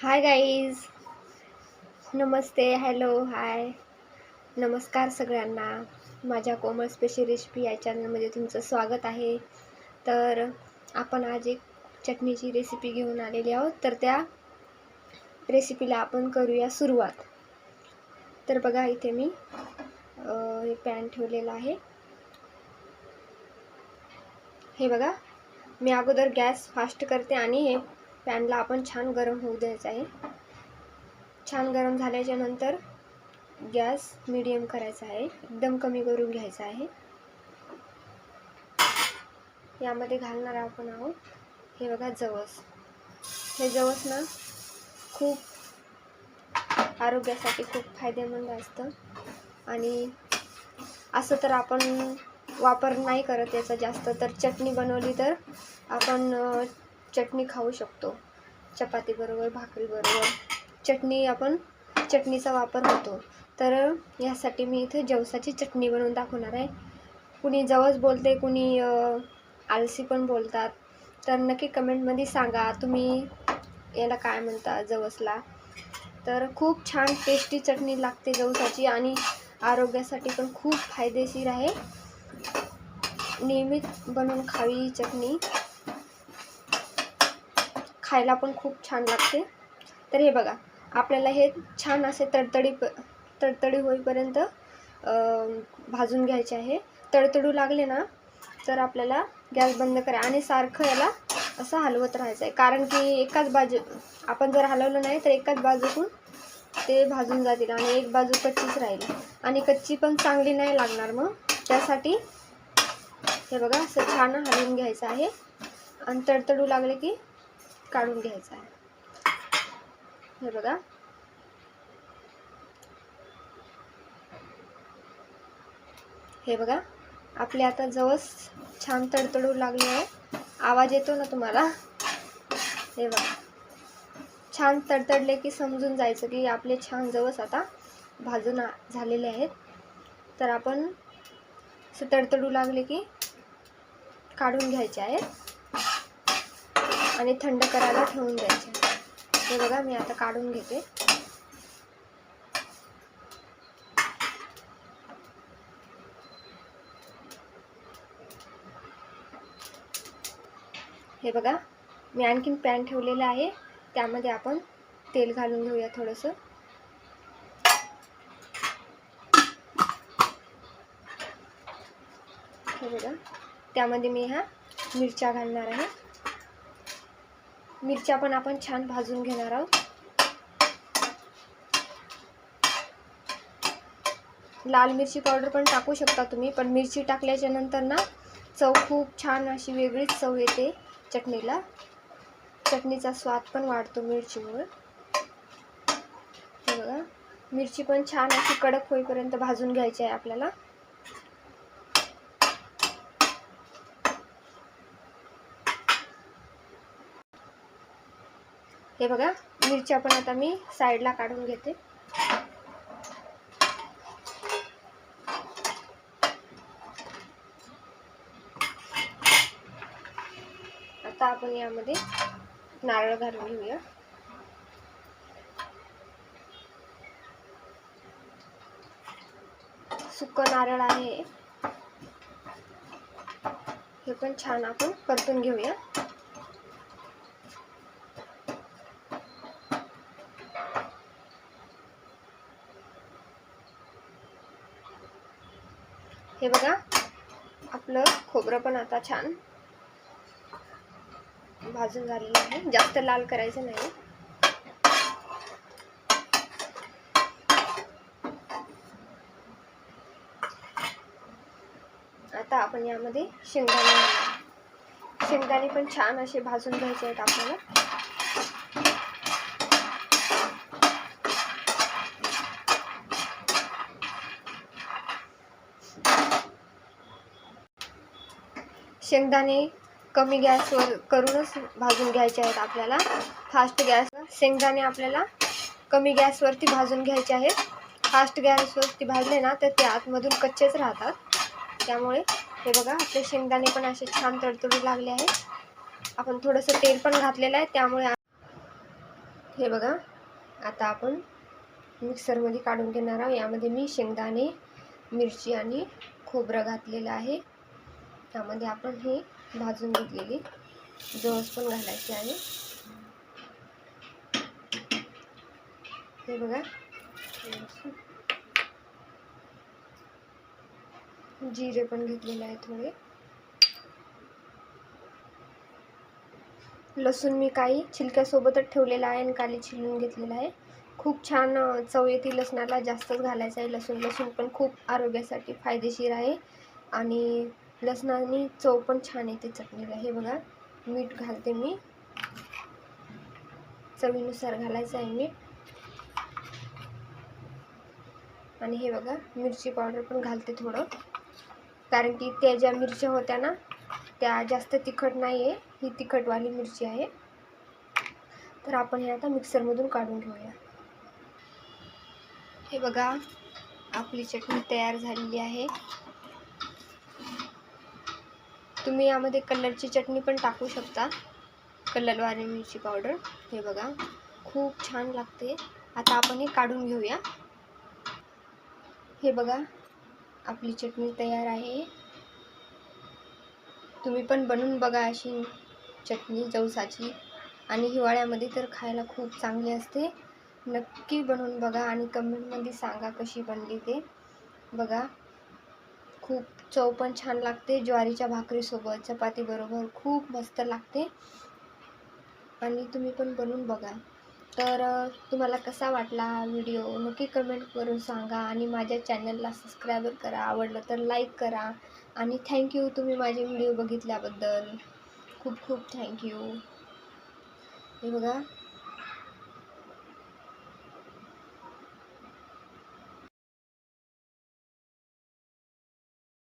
Hi guys नमस्ते. Hello hi नमस्कार सगळ्यांना. माझ्या कोमल स्पेशल रेसिपी या चॅनलमध्ये तुमचं स्वागत आहे. तर आपण आज एक चटणीची रेसिपी घेऊन आलेली आहोत. तर त्या रेसिपीला आपण करूया सुरुवात. तर बघा इथे मी हे पॅन ठेवलेलं आहे. हे बघा मी अगोदर गॅस फास्ट करते आणि हे पॅनला आपण छान गरम होऊ द्यायचं आहे. छान गरम झाल्याच्यानंतर गॅस मिडियम करायचा आहे. एकदम कमी करून घ्यायचा आहे. यामध्ये घालणार आपण आहोत. हे बघा जवस. हे जवस ना खूप आरोग्यासाठी खूप फायदेमंद असतं. आणि असं तर आपण वापर नाही करत याचा जास्त. तर चटणी बनवली तर आपण चटणी खाऊ शकतो. चपातीबरोबर भाकरीबरोबर चटणी आपण चटणीचा वापर होतो. तर यासाठी मी इथे जवसाची चटणी बनवून दाखवणार आहे. कुणी जवस बोलते कुणी आलसी पण बोलतात. तर नक्की कमेंटमध्ये सांगा तुम्ही याला काय म्हणता जवसला. तर खूप छान टेस्टी चटणी लागते जवसाची आणि आरोग्यासाठी पण खूप फायदेशीर आहे. नियमित बनवून खावी चटणी. खायला पण खूप छान लागते. तर हे बघा आपल्याला हे छान असे तडतडी प तडतडी होईपर्यंत भाजून घ्यायचे आहे. तडतडू लागले ना तर आपल्याला गॅस बंद करा आणि सारखं याला असं हलवत राहायचं आहे. कारण की एकाच बाजू आपण जर हलवलं नाही तर एकाच बाजूतून ते भाजून जातील आणि एक बाजू कच्चीच राहील. आणि कच्ची पण चांगली नाही लागणार मग. त्यासाठी हे बघा असं छान हलवून घ्यायचं आहे. आणि तडतडू लागले की काढून घ्यायचं आहे. हे बघा. हे बघा. आपले आता जवस छान तडतडू लागले आहे. आवाज येतो ना तुम्हाला? हे बघा. छान तडतडले की समजून जायचं की आपले छान जवस आता भाजून झालेले आहेत. तर आपण असं तडतडू लागले की काढून घ्यायचे आहेत. आणि थंड करायला ठेवून द्यायचे. हे बघा मी आता काढून घेते. हे बघा मी आणखीन पॅन ठेवलेलं आहे. त्यामध्ये आपण तेल घालून घेऊया थोडंसं. हे बघा त्यामध्ये मी ह्या मिरच्या घालणार आहे. मिरच्या पण आपण छान भाजून घेणार आहोत. लाल मिरची पावडर पण टाकू शकता तुम्ही पण मिरची टाकल्याच्या नंतर ना चव खूप छान अशी वेगळीच चव येते चटणीला. चटणीचा स्वाद पण वाढतो मिरचीमुळे. बघा मिरची पण छान अशी कडक होईपर्यंत भाजून घ्यायची आहे आपल्याला. हे बघा मिरच्या पण आता मी साईडला काढून घेते. आता आपण यामध्ये नारळ घालून घेऊया. सुक नारळ आहे. हे पण छान आपण परतून घेऊया. हे बघा आपलं खोबरं पण आता छान भाजून झालेलं आहे. जास्त लाल करायचं नाही. आता आपण यामध्ये शेंगदाणे शेंगदाणे पण छान असे भाजून घ्यायचे आहेत आपल्याला. शेंगदाणे कमी गॅसवर करूनच भाजून घ्यायचे आहेत आपल्याला. फास्ट गॅस शेंगदाणे आपल्याला कमी गॅसवरती भाजून घ्यायचे आहेत. फास्ट गॅसवरती भाजले ना तर ते आतमधून कच्चेच राहतात. त्यामुळे हे बघा आपले शेंगदाणे पण असे छान तडतडू लागले आहेत. आपण थोडंसं तेल पण घातलेलं आहे त्यामुळे हे बघा आता आपण मिक्सरमध्ये काढून घेणार आहोत. यामध्ये मी शेंगदाणे मिरची आणि खोबरं घातलेलं आहे. त्यामध्ये आपण हे भाजून घेतलेली जवस पण घालायचे आहे. हे बघा. जिरे पण घेतलेले आहे थोडे. लसूण मी काही छिलक्यासोबतच ठेवलेला आहे आणि काली छिलून घेतलेला आहे. खूप छान चव येते लसणाला. जास्तच घालायचं आहे लसूण. लसूण पण खूप आरोग्यासाठी फायदेशीर आहे. आणि लसणाने चव पण छान येते चटणीला. हे बघा मीठ घालते मी. चवीनुसार घालायचं आहे मीठ. आणि हे बघा मिरची पावडर पण घालते थोडं. कारण की त्या ज्या मिरच्या होत्या ना त्या जास्त तिखट नाही आहे ही तिखटवाली मिरची आहे. तर आपण हे आता मिक्सरमधून काढून घेऊया. हे बघा आपली चटणी तयार झालेली आहे. तुम्ही यामध्ये कलरची चटणी पण टाकू शकता. कलरवाली मिरची पावडर हे बघा खूप छान लागते. आता आपण हे काढून घेऊया. हे बघा आपली चटणी तयार आहे. तुम्ही पण बनवून बघा अशी चटणी जवसाची. आणि हिवाळ्यामध्ये तर खायला खूप चांगली असते. नक्की बनवून बघा आणि कमेंटमध्ये सांगा कशी बनली ते. बघा खूप चव पण छान लागते. ज्वारीच्या भाकरीसोबत चपातीबरोबर खूप मस्त लागते. आणि तुम्ही पण बनवून बघा. तर तुम्हाला कसा वाटला व्हिडिओ? नक्की कमेंट करून सांगा. आणि माझ्या चॅनलला सबस्क्राईब करा. आवडलं तर लाईक करा. आणि थँक्यू तुम्ही माझे व्हिडिओ बघितल्याबद्दल. खूप खूप थँक्यू हे बघा.